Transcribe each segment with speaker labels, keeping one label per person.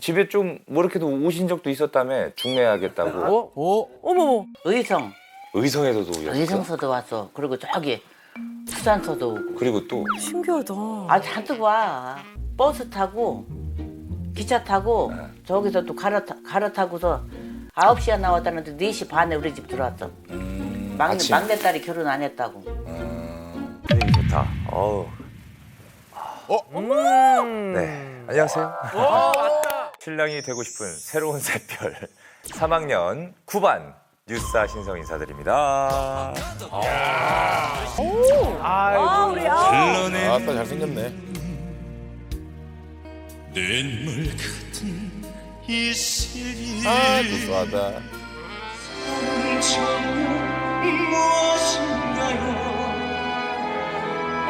Speaker 1: 집에 좀 뭐 이렇게도 오신 적도 있었다며 중매하겠다고
Speaker 2: 어? 어?
Speaker 3: 어머머.
Speaker 4: 의성,
Speaker 1: 의성에서도 오셨어?
Speaker 4: 의성서도 왔어. 그리고 저기 부산서도 오고.
Speaker 1: 그리고 또
Speaker 3: 신기하다.
Speaker 4: 아 잔뜩 와. 버스 타고 기차 타고
Speaker 1: 네.
Speaker 4: 저기서 또 갈아타, 갈아타고서 9시에 나왔다는데 4시 반에 우리 집 들어왔어.
Speaker 1: 음,
Speaker 4: 막내,
Speaker 1: 아침.
Speaker 4: 막내딸이 결혼 안 했다고.
Speaker 1: 음, 분위기 좋다. 어우.
Speaker 2: 음.
Speaker 1: 네, 안녕하세요. 신랑이 되고 싶은 새로운 새별 3학년 9반 뉴스타 신성 인사드립니다.
Speaker 3: 아, 우리 아.
Speaker 5: 아따 잘생겼네.
Speaker 6: 눈물 같은 이 세계
Speaker 5: 아 구수하다. 아이고.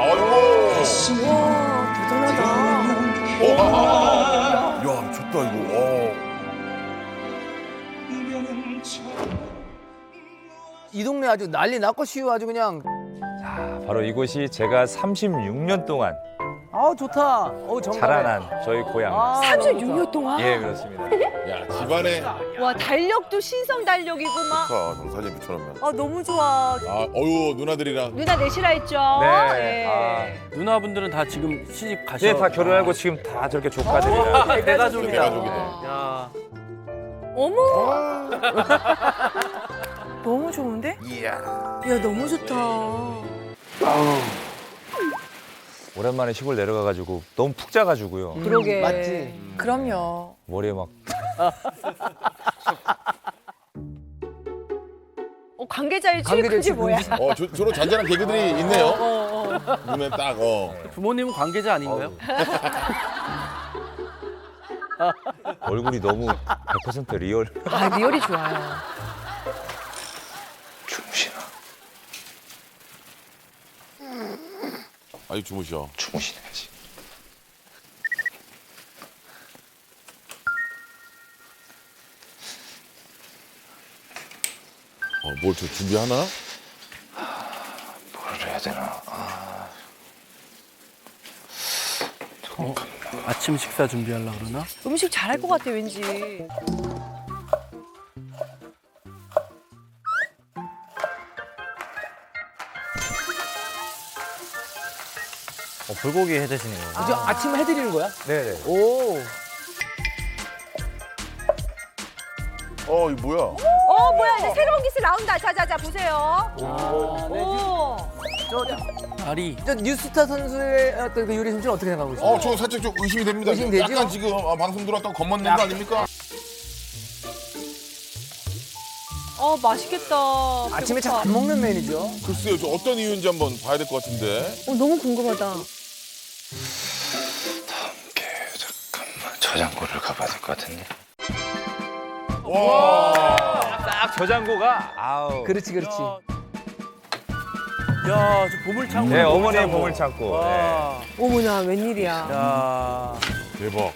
Speaker 3: 와, 대단하다.
Speaker 5: 야 좋다 이거. 어.
Speaker 2: 이 동네 아주 난리 났고 쉬워 아주 그냥
Speaker 1: 자, 바로 이곳이 제가 36년 동안
Speaker 2: 아 좋다. 어 정말.
Speaker 1: 자라난 저희 고향.
Speaker 2: 아,
Speaker 3: 36년 동안?
Speaker 1: 예, 그렇습니다.
Speaker 5: 야 집안에
Speaker 3: 와, 달력도 신성 달력이고 막.
Speaker 5: 좋다 정사진 붙여놓으면.
Speaker 3: 아, 너무 좋아.
Speaker 5: 아 어유 누나들이랑.
Speaker 3: 누나 내시라 했죠?
Speaker 1: 네.
Speaker 3: 예.
Speaker 1: 아,
Speaker 7: 누나분들은 다 지금 시집 가셔.
Speaker 1: 네, 다 결혼하고 지금 다 저렇게 조카들이랑
Speaker 7: 아, 대가족이다.
Speaker 5: 대가족이네.
Speaker 7: 야.
Speaker 3: 어머. 너무 좋은데?
Speaker 5: 이야.
Speaker 3: 야, 너무 좋다.
Speaker 1: 오랜만에 시골 내려가가지고 너무 푹 자가지고요.
Speaker 3: 그러게.
Speaker 2: 맞지?
Speaker 3: 그럼요.
Speaker 1: 머리에 막
Speaker 3: 어, 관계자의
Speaker 2: 관계자
Speaker 3: 출입금지. 뭐야?
Speaker 5: 어 저, 저런 잔잔한 개그들이 있네요.
Speaker 3: 어, 어.
Speaker 5: 눈에 딱 어.
Speaker 7: 부모님은 관계자 아닌가요?
Speaker 1: 얼굴이 너무 100% 리얼.
Speaker 3: 아, 리얼이 좋아요.
Speaker 1: 주무시나?
Speaker 5: 아직 주무셔.
Speaker 1: 주무시네야지.
Speaker 5: 어 뭘 저 준비하나?
Speaker 1: 뭘 해야 되나? 아,
Speaker 7: 아침 식사 준비하려 그러나?
Speaker 3: 음식 잘할 것 같아, 왠지.
Speaker 1: 불고기 해 드시네요.
Speaker 2: 이제 아침 해드리는 거야?
Speaker 1: 네네.
Speaker 2: 오.
Speaker 5: 어 이거 뭐야?
Speaker 3: 어, 뭐야, 이제 새로운 기술 나온다. 자, 자, 자, 보세요. 오.
Speaker 7: 다리.
Speaker 2: 저 뉴스타 선수의 어떤 그 요리 솜씨는 어떻게 생각하고 있어요?
Speaker 5: 어 저 살짝 좀 의심이 됩니다.
Speaker 2: 의심되죠?
Speaker 5: 약간 지금 아, 방송 들어왔다고 겁먹는 거 아닙니까?
Speaker 3: 어, 맛있겠다.
Speaker 2: 아침에 잘. 안 먹는 메뉴죠.
Speaker 5: 글쎄요 저 어떤 이유인지 한번 봐야 될 것 같은데.
Speaker 3: 어, 너무 궁금하다.
Speaker 1: 저장고를 가봐야 될 것 같은데.
Speaker 5: 와.
Speaker 1: 딱 저장고가 아우.
Speaker 2: 그렇지 그렇지.
Speaker 7: 야, 저 보물창고.
Speaker 1: 네, 어머니의 보물 찾고. 네.
Speaker 7: 와.
Speaker 3: 어머나, 웬일이야.
Speaker 7: 야.
Speaker 5: 대박.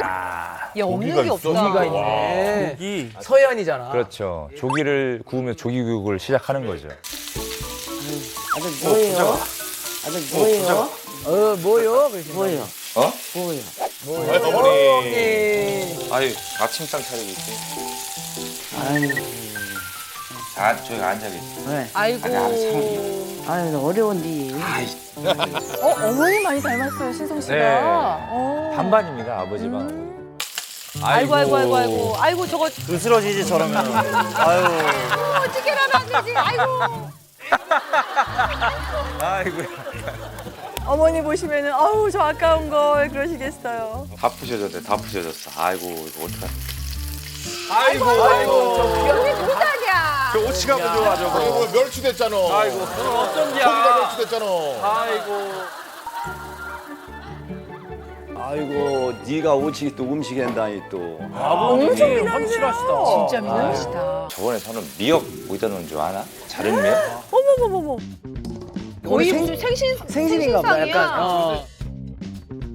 Speaker 1: 야.
Speaker 3: 야, 없는
Speaker 5: 고기가
Speaker 3: 게
Speaker 5: 있어?
Speaker 3: 없다.
Speaker 2: 고기가 있네.
Speaker 7: 고기.
Speaker 2: 서해안이잖아.
Speaker 1: 그렇죠. 조기를 구우면 조기 교육을 시작하는 거죠.
Speaker 4: 아들 뭐예요? 아들 뭐예요?
Speaker 2: 어 뭐요? 그러시면.
Speaker 4: 뭐예요?
Speaker 1: 어?
Speaker 4: 뭐예요?
Speaker 5: 아이, 어머니.
Speaker 2: 네.
Speaker 1: 아유, 아침상 차리고 있지.
Speaker 4: 아유,
Speaker 1: 자, 저기 앉아 계시.
Speaker 4: 왜?
Speaker 3: 아이고.
Speaker 4: 아유, 어려운데.
Speaker 3: 어, 어머니 많이 닮았어요, 신성 씨가.
Speaker 1: 네.
Speaker 3: 어.
Speaker 1: 반반입니다, 아버지랑 어머니.
Speaker 3: 아이고, 아이고, 아이고, 아이고. 아이고, 저거
Speaker 7: 으스러지지 저러면. 아유.
Speaker 3: 찌개라면 안 되지. 아이고.
Speaker 1: 아이고.
Speaker 3: 어머니 보시면은, 아우, 저 아까운 걸 그러시겠어요.
Speaker 1: 다 부셔졌네, 다 부셔졌어. 아이고, 이거 어떡하지?
Speaker 3: 아이고, 여기 도장이야.
Speaker 1: 저 오치가 좋아, 저거.
Speaker 5: 이거 뭐 멸치 됐잖아.
Speaker 1: 아이고.
Speaker 5: 고기가 멸치 됐잖아.
Speaker 7: 아이고.
Speaker 8: 아이고 네가 오지 또 음식 한다니 또
Speaker 7: 아버님이 확실하시다.
Speaker 3: 진짜 미남이시다.
Speaker 1: 저번에 저는 미역 어디다 넣은 줄 아나? 자른 미역?
Speaker 3: 어머머머머. 거의
Speaker 2: 생-
Speaker 3: 무슨 생신,
Speaker 2: 생신인가 보다.
Speaker 3: 생신상이야.
Speaker 2: 약간. 어.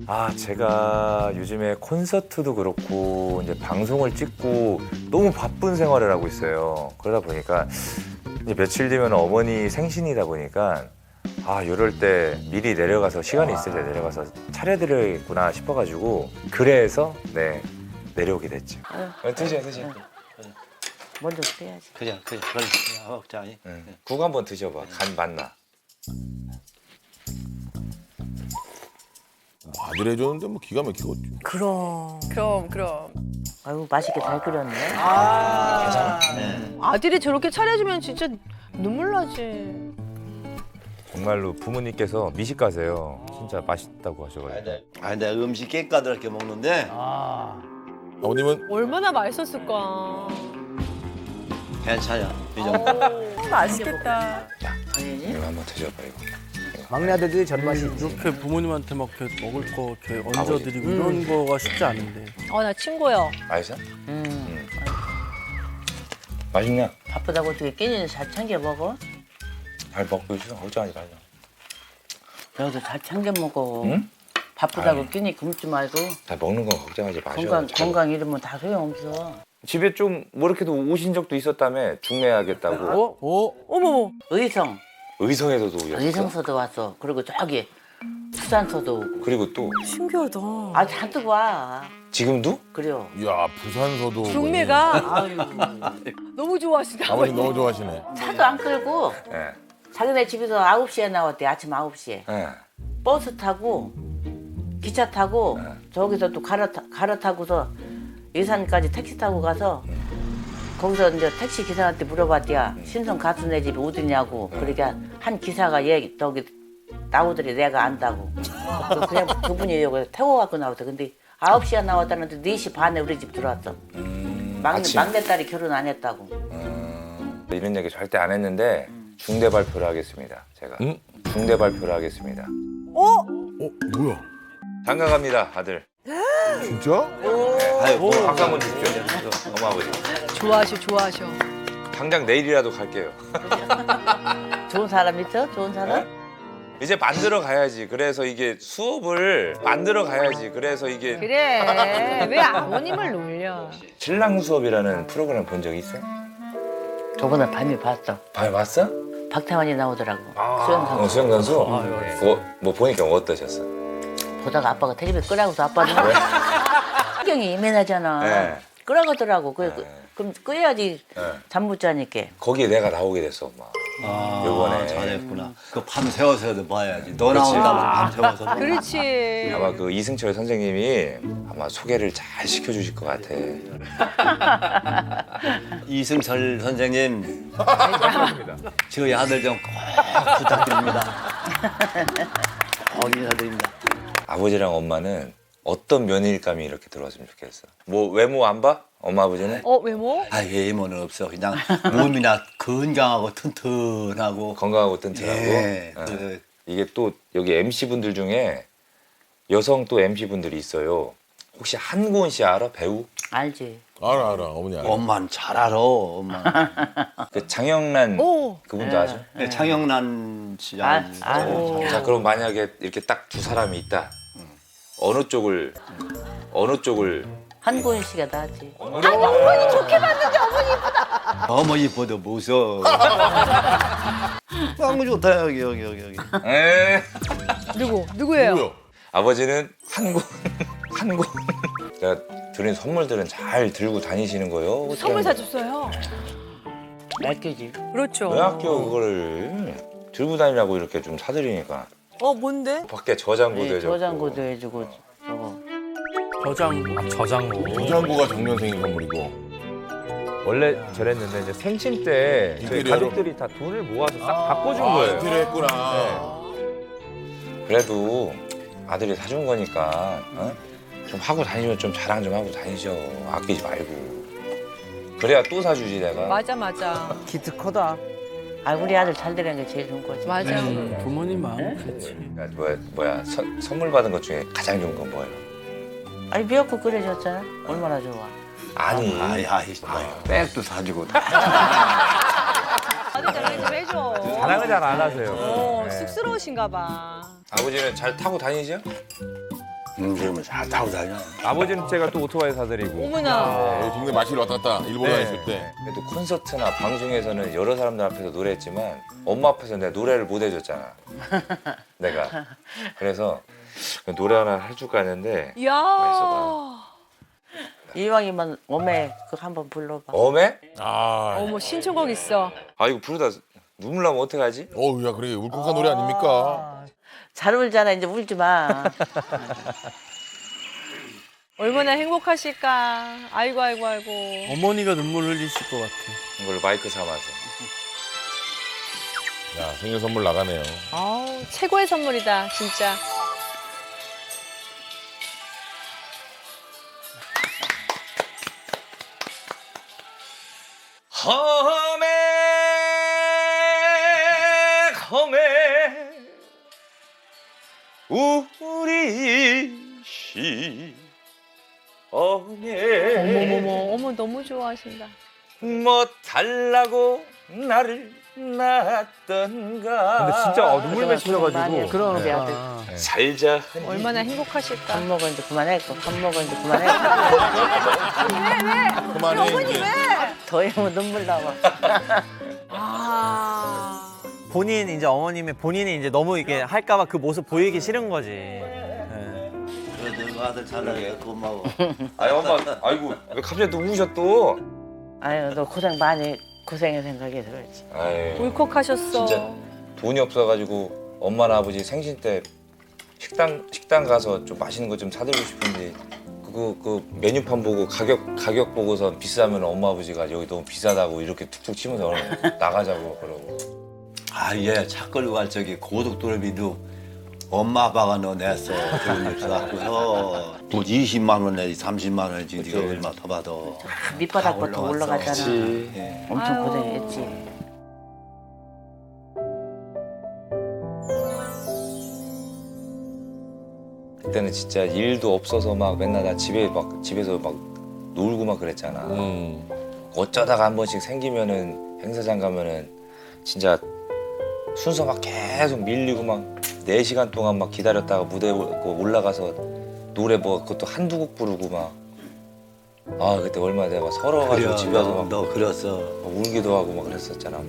Speaker 1: 아, 제가 요즘에 콘서트도 그렇고 이제 방송을 찍고 너무 바쁜 생활을 하고 있어요. 그러다 보니까 이제 며칠 뒤면 어머니 생신이다 보니까 아, 이럴 때 미리 내려가서 시간이 있을 때 내려가서 차려드려야겠구나 싶어가지고 그래서 네 내려오게 됐죠. 어, 드셔 드셔.
Speaker 4: 먼저 그래야지.
Speaker 7: 그냥 그냥 그래. 먹자.
Speaker 1: 응. 국 한번 드셔봐. 간 맞나?
Speaker 5: 아들 해줬는데 뭐 기가 막히겠지.
Speaker 3: 그럼 그럼 그럼.
Speaker 4: 아유 맛있게 잘 끓였네.
Speaker 3: 아들이 저렇게 차려주면 진짜 눈물 나지.
Speaker 1: 정말로 부모님께서 미식가세요. 진짜 맛있다고 하셔가지고.
Speaker 8: 아, 내가 음식 깨까다롭게 먹는데
Speaker 2: 아.
Speaker 5: 아버님은
Speaker 3: 얼마나 맛있었을까.
Speaker 8: 괜찮아. 이 정도.
Speaker 3: 맛있겠다.
Speaker 4: 당연히.
Speaker 1: 이거 한번 드셔봐 이거.
Speaker 2: 막내 아들들이 전맛이지.
Speaker 7: 이렇게 부모님한테 막 이렇게 먹을 거 이렇게 얹어드리고 이런 거가 쉽지 않은데.
Speaker 3: 어 나 친구요.
Speaker 1: 맛있어?
Speaker 4: 음.
Speaker 1: 맛있냐?
Speaker 4: 바쁘다고 어떻게 끼니는 잘 챙겨 먹어?
Speaker 1: 잘 먹고 있어. 걱정하지 말자.
Speaker 4: 여기서 잘 챙겨 먹어.
Speaker 1: 응?
Speaker 4: 바쁘다고
Speaker 1: 아유.
Speaker 4: 끼니 굶지 말고
Speaker 1: 다 먹는 건 걱정하지 마셔.
Speaker 4: 건강
Speaker 1: 잘-
Speaker 4: 건강 잃으면 다 소용없어.
Speaker 1: 집에 좀 뭐 이렇게도 오신 적도 있었다며 중매하겠다고.
Speaker 2: 어?
Speaker 7: 어?
Speaker 3: 어머.
Speaker 4: 의성
Speaker 1: 의성에서도 오셨어.
Speaker 4: 의성서도 왔어. 그리고 저기 부산서도 오고.
Speaker 1: 그리고 또
Speaker 3: 신기하다.
Speaker 4: 아 잔뜩 와.
Speaker 1: 지금도?
Speaker 4: 그래요.
Speaker 5: 야 부산서도
Speaker 3: 중매가
Speaker 4: 아유
Speaker 3: 너무 좋아하시다.
Speaker 5: 아버님 너무 좋아하시네.
Speaker 4: 차도 안 끌고
Speaker 1: 예.
Speaker 4: 자기네 집에서 9시에 나왔대. 아침 9시에.
Speaker 1: 예.
Speaker 4: 버스 타고 기차 타고 저기서 또 갈아타, 갈아타고서 예산까지 택시 타고 가서 거기서 이제 택시 기사한테 물어봤대야 신성 가수 네 집이 어디냐고 그러니까 한 기사가 얘 저기 나오더래 내가 안다고 그래서 그냥 그분이 여기 태워 갖고 나왔대 근데 9시에 나왔다는데 4시 반에 우리 집 들어왔어
Speaker 1: 음,
Speaker 4: 막내,
Speaker 1: 아침.
Speaker 4: 막내딸이 결혼 안 했다고
Speaker 1: 음, 이런 얘기 절대 안 했는데 중대 발표를 하겠습니다. 제가
Speaker 5: 응?
Speaker 1: 중대 발표를 하겠습니다.
Speaker 3: 어?
Speaker 5: 어 뭐야?
Speaker 1: 장가 갑니다, 아들.
Speaker 5: 진짜?
Speaker 1: 아유, 박수 한번 주십시오. 어머 아버지.
Speaker 3: 좋아하셔 좋아하셔.
Speaker 1: 당장 내일이라도 갈게요.
Speaker 4: 좋은 사람 있어? 좋은 사람?
Speaker 1: 이제 만들어 가야지. 그래서 이게 수업을 만들어 가야지. 그래서 이게
Speaker 3: 그래. 왜 아버님을 놀려?
Speaker 1: 신랑 수업이라는 프로그램 본 적 있어요?
Speaker 4: 저번에 밤에 봤어
Speaker 1: 봐요, 봤어?
Speaker 4: 박태환이 나오더라고
Speaker 1: 어,
Speaker 4: 수영 선
Speaker 1: 수영 선수.
Speaker 7: 아,
Speaker 1: 그거 뭐 보니까 어떠셨어?
Speaker 4: 보다가 아빠가 텔레비 끄라고서 아빠는 신경이 예민하잖아.
Speaker 1: 네.
Speaker 4: 끄라고더라고. 그, 그,
Speaker 1: 네.
Speaker 4: 그럼 끄야지
Speaker 1: 네.
Speaker 4: 잠못 자니까.
Speaker 1: 거기에 내가 나오게 됐어, 엄마.
Speaker 8: 아,
Speaker 1: 요번에.
Speaker 8: 잘했구나. 그 밤 새워서도 봐야지. 너. 나온다면 밤 새워서.
Speaker 3: 그렇지.
Speaker 1: 아마 그 이승철 선생님이 아마 소개를 잘 시켜주실 것 같아.
Speaker 8: 이승철 선생님. 저희 아들 좀 꼭 부탁드립니다. 꼭 인사드립니다.
Speaker 1: 아버지랑 엄마는 어떤 면일감이 이렇게 들어왔으면 좋겠어. 뭐 외모 안 봐? 엄마 아버지는?
Speaker 3: 어 외모?
Speaker 8: 아, 외모는 없어. 그냥 몸이나 건강하고 튼튼하고.
Speaker 1: 건강하고 튼튼하고.
Speaker 8: 예,
Speaker 1: 어.
Speaker 8: 그,
Speaker 1: 이게 또 여기 MC 분들 중에 여성 또 MC 분들이 있어요. 혹시 한고은 씨 알아? 배우?
Speaker 4: 알지.
Speaker 5: 알아 알아 어머니 알아.
Speaker 8: 엄마는 잘 알아. 엄마.
Speaker 1: 그 장영란
Speaker 3: 오.
Speaker 1: 그분도 아죠?
Speaker 8: 네, 창영란 씨
Speaker 4: 아,
Speaker 8: 알지?
Speaker 4: 아.
Speaker 1: 자 그럼 만약에 이렇게 딱 두 사람이 있다. 어느 쪽을 어느 쪽을
Speaker 4: 한고은 씨가 나지.
Speaker 8: 너무 이뻐도 무서워. 너무 좋다 여기 여기 여기 여기.
Speaker 1: 에
Speaker 3: 누구? 누구예요?
Speaker 5: 뭐야?
Speaker 1: 아버지는 한고 한고 제가 드린 선물들은 잘 들고 다니시는 거예요.
Speaker 3: 선물 사줬어요.
Speaker 4: 맑게지.
Speaker 3: 그렇죠.
Speaker 1: 왜 학교 그거를 들고 다니라고 이렇게 좀 사드리니까
Speaker 3: 어 뭔데?
Speaker 1: 밖에 저장고도
Speaker 4: 네,
Speaker 1: 해줬고
Speaker 4: 저장고도 해주고 저거.
Speaker 7: 저장고. 저장고.
Speaker 5: 부장고가 정년생인 선물이고.
Speaker 1: 원래 저랬는데 이제 생신 때 저희
Speaker 5: 인테리어로?
Speaker 1: 가족들이 다 돈을 모아서 싹 바꿔준
Speaker 5: 아
Speaker 1: 거예요.
Speaker 5: 인테리어 했구나.
Speaker 1: 그래도 아들이 사준 거니까 어? 좀 하고 다니면 좀 자랑 좀 하고 다니셔. 아끼지 말고. 그래야 또 사주지 내가.
Speaker 3: 맞아 맞아.
Speaker 2: 기특하다.
Speaker 4: 아 우리 아들 잘 되는 게 제일 좋은 거지.
Speaker 3: 맞아.
Speaker 7: 음, 부모님 마음 그렇지.
Speaker 1: 그러니까 뭐야, 뭐야 선, 선물 받은 것 중에 가장 좋은 건 뭐예요?
Speaker 4: 아니 미역국 끓여줬잖아. 얼마나 좋아.
Speaker 1: 아니
Speaker 8: 아이 아이 아이 백도 사주고.
Speaker 3: 아들 자랑 좀 해줘.
Speaker 1: 자랑을 잘 안 하세요.
Speaker 3: 어
Speaker 1: 네.
Speaker 3: 쑥스러우신가 봐.
Speaker 1: 아버지는 잘 타고 다니죠?
Speaker 8: 음, 그러면 잘 타고 다녀.
Speaker 1: 아버지는 제가 또 오토바이 사드리고.
Speaker 3: 어머나.
Speaker 5: 네, 동네 마실 왔다 갔다 일본
Speaker 1: 네.
Speaker 5: 다녔을 때.
Speaker 1: 그래도 콘서트나 방송에서는 여러 사람들 앞에서 노래했지만 엄마 앞에서 내가 노래를 못 해줬잖아. 내가. 그래서 노래 하나 해줄까 했는데
Speaker 3: 이야.
Speaker 1: 맛있어
Speaker 4: 이왕이면 오메 그거 한번 불러봐.
Speaker 1: 어메?
Speaker 5: 아,
Speaker 3: 어머 신청곡 있어.
Speaker 1: 아 이거 부르다 눈물 나면 어떡하지?
Speaker 5: 어우, 야, 그래. 울컥한 노래 아닙니까?
Speaker 4: 잘 울잖아 이제 울지 마.
Speaker 3: 얼마나 행복하실까. 아이고 아이고 아이고.
Speaker 7: 어머니가 눈물 흘리실 것 같아.
Speaker 1: 이걸 마이크 삼아서.
Speaker 5: 야, 생일 선물 나가네요.
Speaker 3: 아우 최고의 선물이다 진짜.
Speaker 1: 험해 험해 우리 시험에
Speaker 3: 어머머머 어머 너무 좋아하신다.
Speaker 1: 뭐 달라고 나를 낳았던가
Speaker 2: 근데 진짜 어, 눈물 맺히셔가지고.
Speaker 4: 했어,
Speaker 2: 그럼.
Speaker 4: 우리 아들.
Speaker 1: 살자
Speaker 3: 얼마나 행복하실까.
Speaker 4: 밥 먹어 이제 그만해. 밥 먹어 이제 그만해.
Speaker 5: 그만해, 이제.
Speaker 4: 더 하면 눈물 나와.
Speaker 3: 아.
Speaker 2: 본인 이제 어머님의 본인이 이제 너무 이게 할까봐 그 모습 보이기 싫은 거지. 예.
Speaker 8: 그래도 아들 잘 나니까 고마워.
Speaker 1: 아이 엄마 아이고 왜 갑자기 또 우셔 또
Speaker 4: 아유 너 고생 많이 고생해 생각해서 그렇지.
Speaker 1: 아이
Speaker 3: 울컥하셨어.
Speaker 1: 진짜 돈이 없어가지고 엄마나 아버지 생신 때 식당 식당 가서 좀 맛있는 거 좀 사드리고 싶은데 그거 그 메뉴판 보고 가격 가격 보고서 비싸면 엄마 아버지가 여기 너무 비싸다고 이렇게 툭툭 치면서 나가자고 그러고
Speaker 8: 아, 얘차 끌고 갈 적에 고속도로비도 엄마 아빠가 너 냈어. 돈을 써갖고서 또 20만 원 내지 30만 원이지 네가 얼마 더 받아.
Speaker 4: 밑바닥부터
Speaker 8: 다
Speaker 4: 올라갔잖아.
Speaker 8: 예.
Speaker 4: 엄청 고생했지.
Speaker 1: 그때는 진짜 일도 없어서 막 맨날 나 집에 막 집에서 막 놀고 막 그랬잖아.
Speaker 5: 음.
Speaker 1: 어쩌다가 한 번씩 생기면은 행사장 가면은 진짜 순서 막 계속 밀리고 막 네시간 동안 막 기다렸다가 무대 그 올라가서 노래 뭐 그것도 한두 곡 부르고 막 아 그때 얼마나 내가 막 서러워가지고
Speaker 8: 그래,
Speaker 1: 집에 와서
Speaker 8: 너,
Speaker 1: 막,
Speaker 8: 너 그랬어.
Speaker 1: 막 울기도 하고 막 그랬었잖아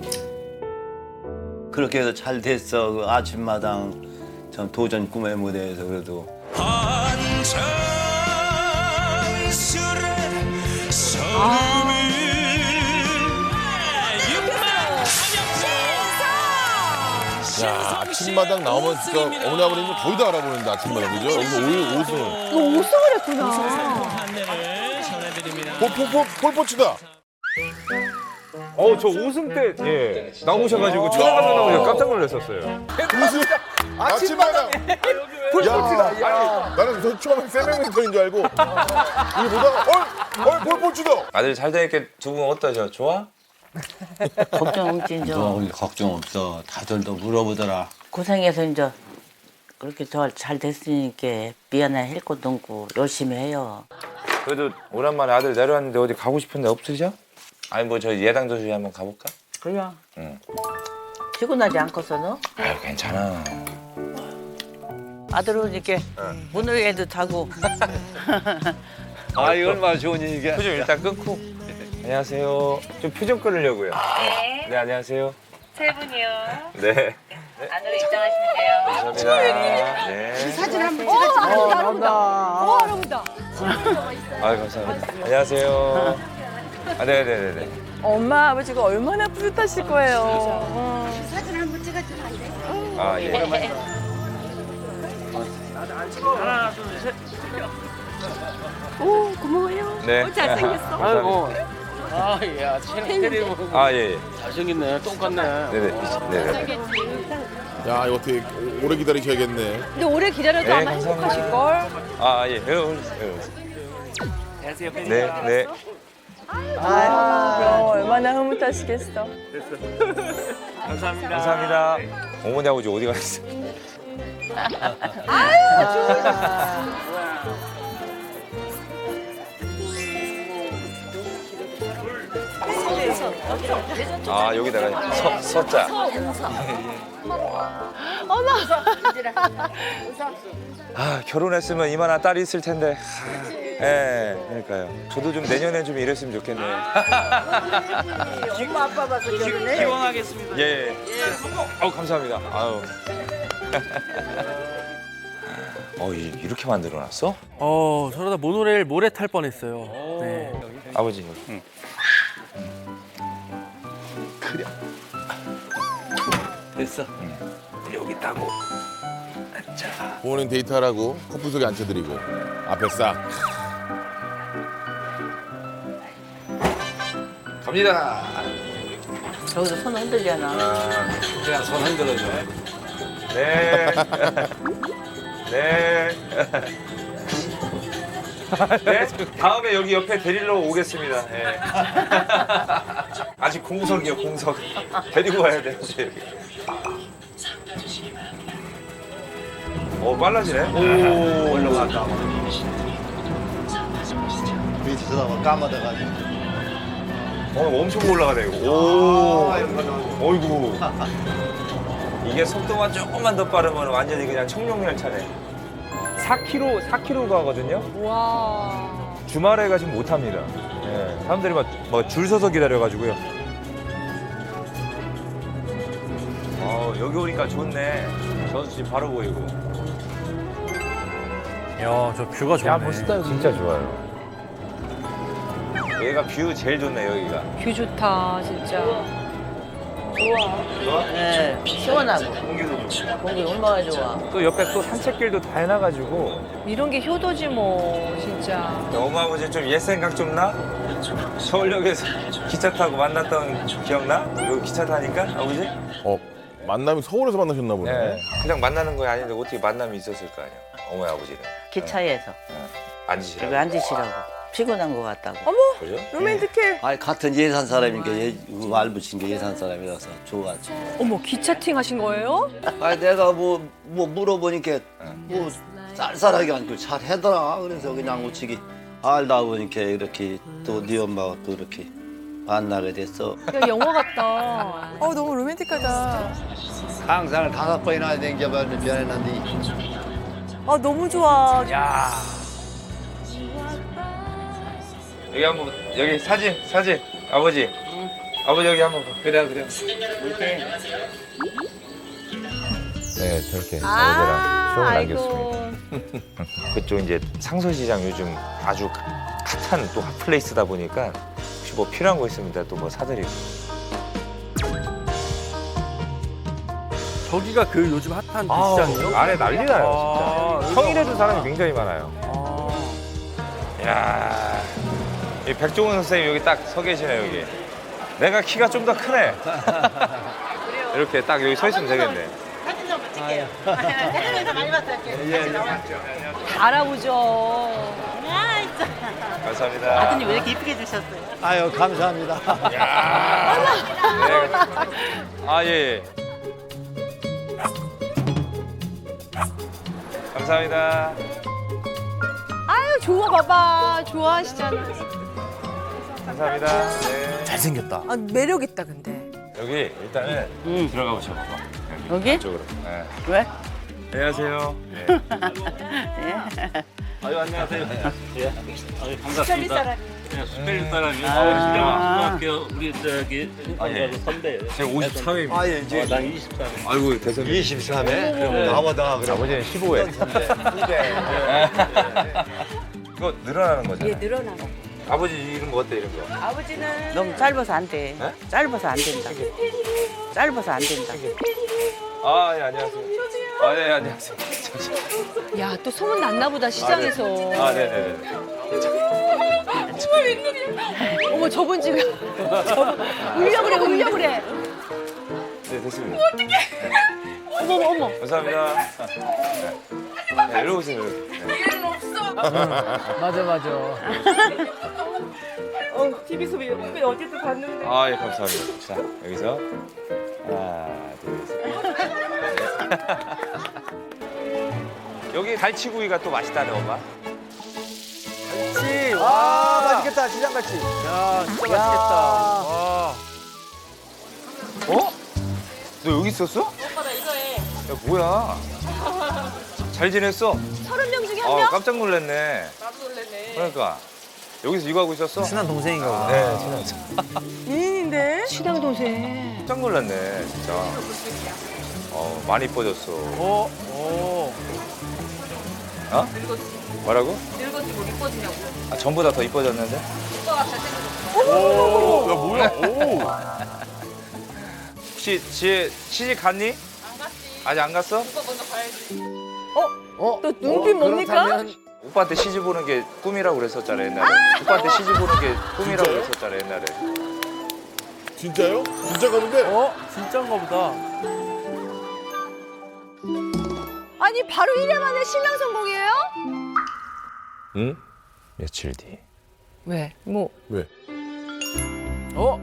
Speaker 8: 그렇게 해서 잘 됐어. 그 아침마당 참 도전 꿈의 무대에서 그래도
Speaker 6: 한잔 술에 서름
Speaker 5: 아침마당 나오면 진짜 어머니 아버님이 거의 다 알아보는데, 아침마당. 그죠? 여기서 올, 옷을.
Speaker 3: 너 우승을 했구나.
Speaker 5: 폴, 폴, 폴, 폴포츠다.
Speaker 9: 어, 저 우승 때, 예, 나오셔가지고 촬영하는 나오셔서 깜짝 놀랐었어요.
Speaker 5: 무슨 아침마당. 야, 나는 저 처음에 세명민턴인 줄 알고. 이거 보다가, 어, 어, 폴포츠다.
Speaker 1: 아들 잘 되니까 두 분 어떠셔? 좋아?
Speaker 4: 걱정 없지 이제.
Speaker 8: 너 걱정 없어. 다들 너 물어보더라.
Speaker 4: 고생해서 이제 그렇게 저잘 됐으니까 미안해 할 것도 없고 열심히 해요.
Speaker 1: 그래도 오랜만에 아들 내려왔는데 어디 가고 싶은 데 없으셔? 아니 뭐 저희 예당 저수지 한번 가볼까?
Speaker 4: 그래.
Speaker 1: 응.
Speaker 4: 피곤하지 않겠어 너?
Speaker 1: 아유 괜찮아
Speaker 4: 아들 오니까 문을 애도 타고.
Speaker 2: 아, 이거 얼마나 좋은 일이야.
Speaker 1: 표정 일단 끊고 안녕하세요 좀 표정 끊으려고요 네, 네 안녕하세요
Speaker 10: 세 분이요.
Speaker 1: 네
Speaker 10: 안으로 입장하시면 돼요.
Speaker 1: 감사합니다 네
Speaker 3: 사진 한번 찍어주세요. 어, 알아본다. 어, 알아본다.
Speaker 1: 아유 감사합니다 안녕하세요 아 네네네네
Speaker 3: 엄마 아버지가 얼마나 뿌듯하실 거예요. 어.
Speaker 1: 아예
Speaker 3: 오 고마워요.
Speaker 1: 네.
Speaker 3: 어, 잘생겼어.
Speaker 1: 아이고
Speaker 7: 아, 야, 체리 보고
Speaker 1: 아예
Speaker 7: 잘생겼네. 똑같네.
Speaker 1: 네네. 네네.
Speaker 5: 야, 이거 어떻게 오래 기다리셔야겠네.
Speaker 3: 근데 오래 기다려도
Speaker 1: 네,
Speaker 3: 아마
Speaker 1: 감사합니다.
Speaker 3: 행복하실 걸.
Speaker 1: 아예 네네.
Speaker 3: 아유, 그럼 얼마나 흐뭇하시겠어.
Speaker 1: 감사합니다. 어머니 아버지 어디 가셨어 아 여기다가 서, 서자 아 결혼했으면 이만한 딸이 있을 텐데 아, 예 그러니까요 저도 좀 내년에 좀 이랬으면 좋겠네요
Speaker 4: 엄마 아빠 봐서 결혼해.
Speaker 7: 기원하겠습니다.
Speaker 1: 예. 어 감사합니다. 아유. 어, 이- 이렇게 만들어놨어?
Speaker 7: 어, 저러다 모노레일 모래 탈 뻔했어요. 네.
Speaker 1: 아버지 여기.
Speaker 8: 됐어.
Speaker 1: 여기 있다고.
Speaker 5: 부모님 데이트하라고 커플 속에 앉혀드리고 앞에 싹.
Speaker 1: 갑니다.
Speaker 4: 저기서 손 흔들잖아.
Speaker 8: 그냥 손 흔들어줘.
Speaker 1: 네. 네. 네. 다음에 여기 옆에 데리러 오겠습니다. 네. 아직 공석이요, 공석. 데리고 와야 돼. 여기. 어, 빨라지네. 오,
Speaker 8: 올라갔다. 밑에서 까마득하지.
Speaker 1: 어, 엄청 올라가네, 이거. 오. 어이구. 이게 속도만 조금만 더 빠르면 완전히 그냥 청룡열차네. 4km, 4km 가거든요.
Speaker 3: 와.
Speaker 1: 주말에 가지면 못 합니다. 예, 사람들이 막줄 서서 기다려가지고요. 어, 여기 오니까 좋네. 전수집 바로 보이고.
Speaker 7: 야, 저 뷰가 좋네.
Speaker 1: 진짜 좋아요. 여기가 뷰 제일 좋네, 여기가.
Speaker 3: 뷰 좋다 진짜.
Speaker 4: 네, 시원하고
Speaker 1: 공기도 좋고.
Speaker 4: 공기 얼마나 좋아.
Speaker 1: 또 옆에 또 산책길도 다 해놔가지고.
Speaker 3: 이런 게 효도지 뭐 진짜.
Speaker 1: 엄마 아버지 좀 옛 생각 좀 나? 서울역에서 기차 타고 만났던 기억나? 여기 기차 타니까 아버지?
Speaker 5: 어 만남이 서울에서 만나셨나 보네.
Speaker 1: 네. 그냥 만나는 거야 아닌데 어떻게 만남이 있었을 거 아니야? 어머니 아버지는
Speaker 4: 기차에서
Speaker 1: 앉으시라고.
Speaker 4: 여기 앉으시라고. 피곤한 것 같다고.
Speaker 1: 그죠?
Speaker 3: 로맨틱해.
Speaker 8: 아니 같은 예산 사람이니까 예, 그말 붙인 게 예산 사람이라서 좋아하지.
Speaker 3: 어머 기차팅 하신 거예요?
Speaker 8: 아니 내가 뭐 뭐 물어보니까 뭐 쌀쌀하게 않고 잘 해더라. 그래서 그냥 우치기 알다 보니까 이렇게 또 네 엄마가 또 이렇게 만나게 됐어.
Speaker 3: 야 영화 같다. 어 너무 로맨틱하다.
Speaker 8: 항상 다섯 번이나 댕겨봤는데 변해놨는데
Speaker 3: 아 너무 좋아.
Speaker 1: 여기 한번 여기 사진 사진 아버지 아버지 여기 한번 봐. 그래 그래. 네 저렇게 아버지랑 추억을 남겼습니다. 그쪽 이제 상서시장 요즘 아주 핫한 또 핫플레이스다 보니까 혹시 뭐 필요한 거 있으면 또 뭐 사드리고.
Speaker 7: 저기가 그 요즘 핫한 그 시장이요?
Speaker 1: 안에 난리 나요
Speaker 7: 아,
Speaker 1: 진짜. 평일에도 사람이 굉장히 많아요.
Speaker 7: 아,
Speaker 1: 야, 이 백종원 선생님 여기 딱 서 계시네 여기. 내가 키가 좀 더 크네. 이렇게 딱 여기 서 있으면 되겠네.
Speaker 3: 알아보죠.
Speaker 1: 감사합니다.
Speaker 4: 아드님 왜 이렇게 이쁘게 주셨어요?
Speaker 8: 아유 감사합니다.
Speaker 1: 네. 아 예. 예. 감사합니다.
Speaker 3: 아유 좋아 봐봐 좋아하시잖아.
Speaker 1: 감사합니다. 네.
Speaker 7: 잘생겼다.
Speaker 3: 아 매력 있다 근데.
Speaker 1: 여기 일단은
Speaker 4: 응.
Speaker 1: 들어가 보셔 봐.
Speaker 4: 여기?
Speaker 1: 이쪽으로. 네.
Speaker 4: 왜?
Speaker 1: 안녕하세요. 네. 아유 안녕하세요.
Speaker 10: 스펠리 사람이.
Speaker 1: 스펠링 사람이.
Speaker 4: 아,
Speaker 10: 우리 저기
Speaker 1: 아, 예.
Speaker 10: 선배.
Speaker 1: 제가 54회입니다.
Speaker 8: 아 예, 이제
Speaker 10: 난 24회.
Speaker 1: 아이고 대선
Speaker 8: 23회 그럼 나보다 그럼
Speaker 1: 아버지는 15회. 이거 늘어나는 거잖아요.
Speaker 3: 예 늘어나.
Speaker 1: 아버지 이런 거 어때 이런 거?
Speaker 3: 아버지는
Speaker 4: 너무 짧아서 안 돼.
Speaker 1: 네?
Speaker 4: 짧아서 안 된다. 짧아서 안 된다.
Speaker 1: 아, 예, 안녕하세요. 아, 네, 안녕하세요.
Speaker 3: 야또 소문 났나 보다 시장에서.
Speaker 1: 아, 네, 네, 네.
Speaker 3: 어머 저분 지금 저분 울려 그래 울려 그래.
Speaker 1: 네, 됐습니다.
Speaker 3: 어 머 어머 어머.
Speaker 1: 감사합니다. 네, 네, 이러고 오세요. 이러고.
Speaker 7: 맞아, 맞아.
Speaker 3: 어 TV에서 왜 어디서 봤는데.
Speaker 1: 아, 예, 감사합니다. 자, 여기서 하나, 둘, 셋. 여기 갈치구이가 또 맛있다네, 엄마.
Speaker 7: 그렇지.
Speaker 8: 아 맛있겠다 시장같이.
Speaker 7: 야, 진짜 맛있겠다. 와.
Speaker 1: 어? 너 여기 있었어? 야 뭐야? 잘 지냈어?
Speaker 3: 서른 명 중에 한
Speaker 1: 아
Speaker 3: 명?
Speaker 1: 깜짝 놀랐네. 나도 놀랐네. 그러니까 여기서 이거 하고 있었어?
Speaker 2: 친한 동생인가 보다.
Speaker 1: 네, 친한.
Speaker 3: 미인인데? 친한 동생.
Speaker 1: 깜짝 놀랐네, 진짜. 어, 많이 이뻐졌어.
Speaker 7: 어, 어.
Speaker 1: 어? 뭐라고? 늙었지 뭐 이뻐지냐고. 아 전보다 더 이뻐졌는데?
Speaker 5: 오, 야 뭐야? 오.
Speaker 1: 혹시 지혜 시집 갔니? 안. 아직 안 갔어?
Speaker 3: 또 눈빛 뭡니까?
Speaker 1: 오빠한테 시집 보는 게 꿈이라고 그랬었잖아 옛날에. 오빠한테 시집 보는 게 꿈이라고 그랬었잖아 옛날에.
Speaker 5: 진짜요? 진짜 가는데?
Speaker 7: 어? 진짜인가 보다.
Speaker 3: 아니 바로 1회 만에 신랑 성공이에요?
Speaker 1: 응? 며칠 뒤.
Speaker 3: 왜? 뭐
Speaker 5: 왜?
Speaker 7: 어?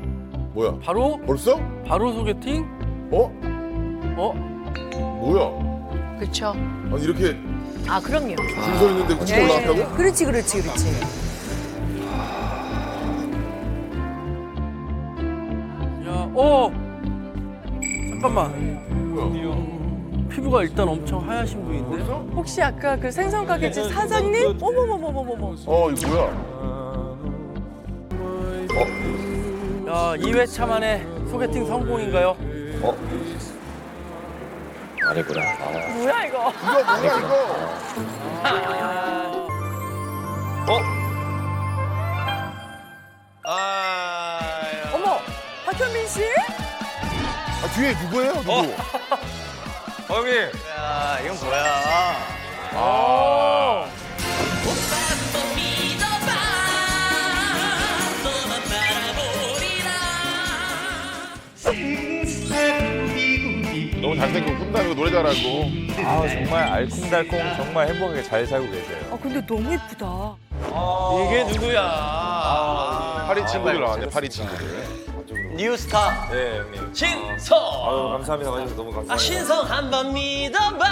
Speaker 5: 뭐야?
Speaker 7: 바로?
Speaker 5: 벌써?
Speaker 7: 바로 소개팅?
Speaker 5: 어?
Speaker 7: 어?
Speaker 5: 뭐야?
Speaker 3: 그렇죠.
Speaker 5: 아니 이렇게
Speaker 3: 아 그럼요.
Speaker 5: 줄 서 있는데 같이 올라갔다고?
Speaker 3: 그렇지 그렇지 그렇지.
Speaker 7: 야, 어! 잠깐만. 피부가 일단 엄청 하얗신 분인데?
Speaker 3: 혹시 아까 그 생선 가게집 사장님? 어머머머머머머.
Speaker 5: 어 이거 뭐야?
Speaker 7: 야, 2회차 만에 소개팅 성공인가요?
Speaker 1: 어? 아니구나. 아.
Speaker 3: 뭐야 이거?
Speaker 5: 이거 뭐야 이거?
Speaker 3: 어머 박현민 씨?
Speaker 5: 아 뒤에 누구예요? 누구?
Speaker 1: 어 형님.
Speaker 2: 야 이건 뭐야?
Speaker 1: 아.
Speaker 5: 잘생기고 꿈다니고 노래 잘하고.
Speaker 1: 아 정말 알콩달콩 정말 행복하게 잘 살고 계세요.
Speaker 3: 아 근데 너무 예쁘다.
Speaker 2: 이게 누구야?
Speaker 5: 파리 친구들 나왔네. 파리 친구들.
Speaker 2: 뉴스타
Speaker 1: 네 형님.
Speaker 2: 신성.
Speaker 1: 아유 감사합니다. 와주셔서 너무 감사합니다.
Speaker 2: 아 신성 한번 믿어봐.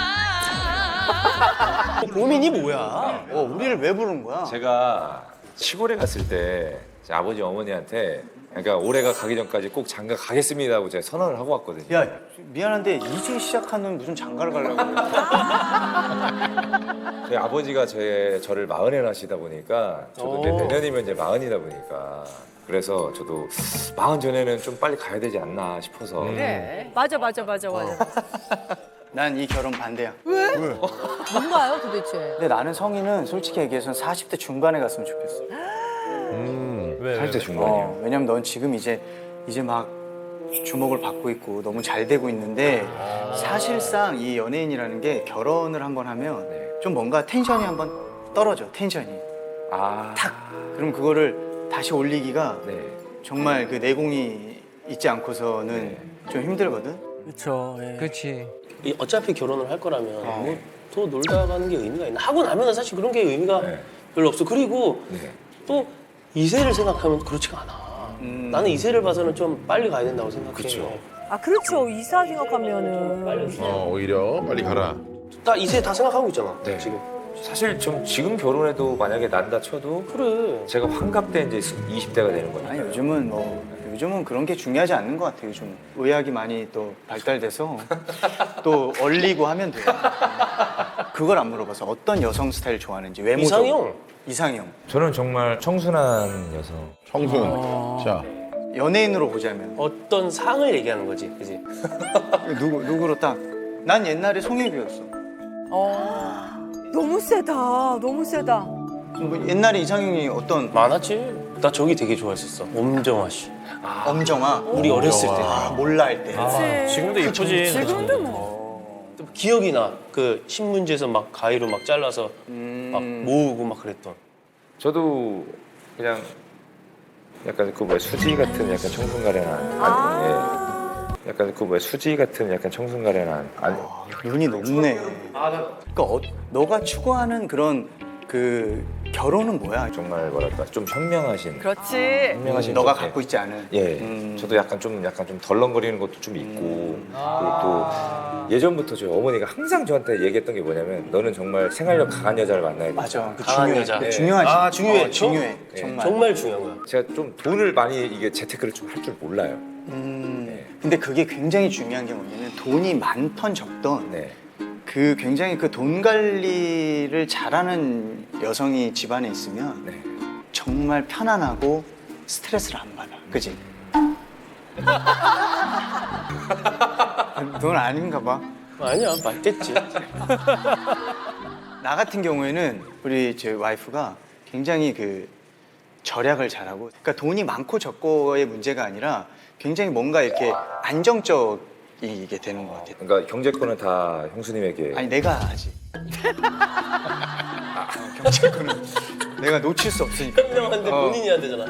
Speaker 2: 고민이 뭐야? 어 우리를 왜 부른 거야?
Speaker 1: 제가 시골에 갔을 때 제 아버지 어머니한테 그러니까 올해가 가기 전까지 꼭 장가 가겠습니다 하고 제가 선언을 하고 왔거든요.
Speaker 2: 야 미안한데 이제 시작하는 무슨 장가를 가려고 그래?
Speaker 1: 저희 아버지가 제 저를 마흔에 낳으시다 보니까 저도 이제
Speaker 7: 오.
Speaker 1: 내년이면 이제 마흔이다 보니까 그래서 저도 마흔 전에는 좀 빨리 가야 되지 않나 싶어서
Speaker 3: 그래. 맞아 맞아 맞아 맞아.
Speaker 2: 난이 결혼 반대야.
Speaker 3: 뭔가요 도대체?
Speaker 2: 근데 나는 성인은 솔직히 얘기해서 40대 중반에 갔으면 좋겠어.
Speaker 1: 왜, 40대 중반이요.
Speaker 2: 어, 왜냐면 넌 지금 이제 이제 막 주목을 받고 있고 너무 잘 되고 있는데 사실상 이 연예인이라는 게 결혼을 한번 하면 좀 뭔가 텐션이 한번 떨어져 텐션이
Speaker 1: 아,
Speaker 2: 탁 그럼 그거를 다시 올리기가
Speaker 1: 네.
Speaker 2: 정말 그 내공이 있지 않고서는 좀 힘들거든.
Speaker 7: 예.
Speaker 10: 그렇지. 어차피 결혼을 할 거라면 뭐 더 놀다 가는 게 의미가 있나? 하고 나면은 사실 그런 게 의미가
Speaker 1: 네.
Speaker 10: 별로 없어. 그리고
Speaker 1: 네.
Speaker 10: 또 이세를 생각하면 그렇지가 않아.
Speaker 2: 음.
Speaker 10: 나는 이세를 봐서는 좀 빨리 가야 된다고 생각해.
Speaker 1: 그쵸.
Speaker 3: 아 그렇죠 이사 생각하면은.
Speaker 5: 어 오히려 빨리 가라.
Speaker 10: 나 이세 다 생각하고 있잖아.
Speaker 1: 네.
Speaker 10: 지금.
Speaker 1: 사실 좀 지금 결혼해도 만약에 난다 쳐도
Speaker 10: 그래.
Speaker 1: 제가 환갑 때 이제 20대가 되는 거니까.
Speaker 2: 아니 요즘은 뭐 요즘은 그런 게 중요하지 않는 것 같아요. 요즘 의학이 많이 또 발달돼서 또 얼리고 하면 돼요. 그걸 안 물어봐서 어떤 여성 스타일 좋아하는지 외모
Speaker 10: 이상형.
Speaker 2: 이상형
Speaker 1: 저는 정말 청순한 여성.
Speaker 5: 청순.
Speaker 7: 어.
Speaker 5: 자.
Speaker 2: 연예인으로 보자면
Speaker 10: 어떤 상을 얘기하는 거지, 그지?
Speaker 2: 누구 누구로 딱 난 옛날에 송혜교였어.
Speaker 3: 어. 너무 세다 너무 세다.
Speaker 2: 뭐 옛날에 이상형이 어떤
Speaker 10: 많았지. 나 저기 되게 좋아했었어. 엄정화 씨.
Speaker 2: 엄정아
Speaker 10: 우리 어렸을 때.
Speaker 2: 아, 몰라 할 때.
Speaker 3: 그치.
Speaker 7: 지금도 이쁘지.
Speaker 3: 지금도 뭐.
Speaker 10: 기억이 나. 그 신문지에서 막 가위로 막 잘라서
Speaker 2: 음.
Speaker 10: 막 모으고 막 그랬던.
Speaker 1: 저도 그냥 약간 그 뭐야 수지 같은 약간 청순가련한
Speaker 3: 아.
Speaker 1: 예. 약간 그 뭐야 수지 같은 약간 청순가련한 아니
Speaker 2: 눈이 높네. 그러니까 어, 너가 추구하는 그런 그 결혼은 뭐야?
Speaker 1: 정말 뭐랄까 좀 현명하신
Speaker 3: 그렇지.
Speaker 1: 현명하신
Speaker 2: 너가
Speaker 1: 분, 예.
Speaker 2: 갖고 있지 않은.
Speaker 1: 예,
Speaker 2: 음.
Speaker 1: 저도 약간 좀 약간 좀 덜렁거리는 것도 좀 있고 그리고 또 예전부터 저희 어머니가 항상 저한테 얘기했던 게 뭐냐면 너는 정말 생활력 강한 여자를 만나야 돼.
Speaker 2: 맞아. 그
Speaker 10: 강한
Speaker 2: 중요해.
Speaker 10: 여자.
Speaker 2: 그
Speaker 10: 네.
Speaker 2: 중요하지.
Speaker 10: 아, 중요해.
Speaker 2: 어, 중요해.
Speaker 1: 네.
Speaker 2: 정말.
Speaker 10: 정말 중요한 거야.
Speaker 1: 제가 좀 돈을 많이 이게 재테크를 좀 할 줄 몰라요.
Speaker 2: 음,
Speaker 1: 네.
Speaker 2: 근데 그게 굉장히 중요한 게 뭐냐면 돈이 많던 적던
Speaker 1: 네.
Speaker 2: 그 굉장히 그 돈 관리를 잘하는 여성이 집안에 있으면
Speaker 1: 네.
Speaker 2: 정말 편안하고 스트레스를 안 받아. 그지? 넌 아닌가 봐.
Speaker 10: 아니야, 맞겠지.
Speaker 2: 나 같은 경우에는 우리 제 와이프가 굉장히 그 절약을 잘하고 그러니까 돈이 많고 적고의 문제가 아니라 굉장히 뭔가 이렇게 안정적 이게 되는 것 같아요.
Speaker 1: 그러니까 경제권은 다 형수님에게.
Speaker 2: 아니 내가 하지. 아, 경제권은 내가 놓칠 수 없으니까.
Speaker 10: 현명한데
Speaker 2: 어.
Speaker 10: 본인이 해야 되잖아.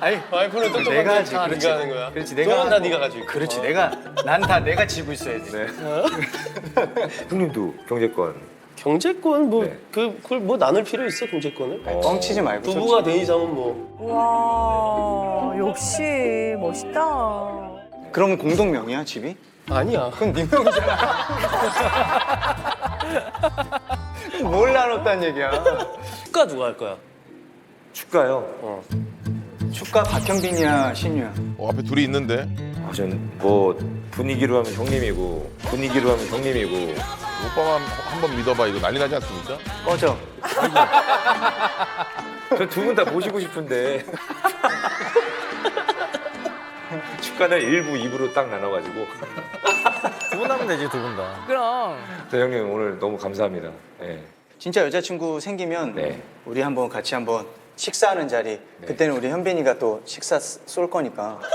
Speaker 2: 아니
Speaker 10: 와이프는 똑똑한데
Speaker 2: 내가 하지.
Speaker 10: 다
Speaker 2: 그렇지.
Speaker 10: 네가 하는 거야.
Speaker 2: 그렇지. 내가
Speaker 10: 돈은 다
Speaker 2: 하고.
Speaker 10: 네가 가지고 있고.
Speaker 2: 그렇지. 내가 난 다 내가 지고 있어야 돼.
Speaker 1: 형님도 경제권.
Speaker 10: 경제권 뭐
Speaker 1: 네.
Speaker 10: 그 그걸 뭐 나눌 필요 있어 경제권을?
Speaker 2: 뻥치지 말고.
Speaker 10: 부부가 된 이상은 뭐
Speaker 3: 와 역시 멋있다.
Speaker 2: 그러면 공동명이야 집이?
Speaker 10: 아니야.
Speaker 2: 그건 네 명이잖아. 뭘 나눴단 얘기야.
Speaker 10: 축가 누가 할 거야?
Speaker 1: 축가요.
Speaker 2: 축가 박현빈이야 신유야.
Speaker 5: 어, 앞에 둘이 있는데
Speaker 1: 아, 전뭐 분위기로 하면 형님이고 분위기로 하면 형님이고
Speaker 5: 오빠만 한번 믿어봐 이거 난리 나지 않습니까?
Speaker 2: 꺼져.
Speaker 1: 전 두 분 다 모시고 싶은데 축가는 1부, 2부로 딱 나눠가지고
Speaker 7: 두 분 하면 되지 두 분 다.
Speaker 3: 그럼
Speaker 1: 네, 형님 오늘 너무 감사합니다. 예.
Speaker 2: 진짜 여자친구 생기면
Speaker 1: 네.
Speaker 2: 우리 한번 같이 한번 식사하는 자리. 그때는 우리 현빈이가 또 식사 쏠 거니까.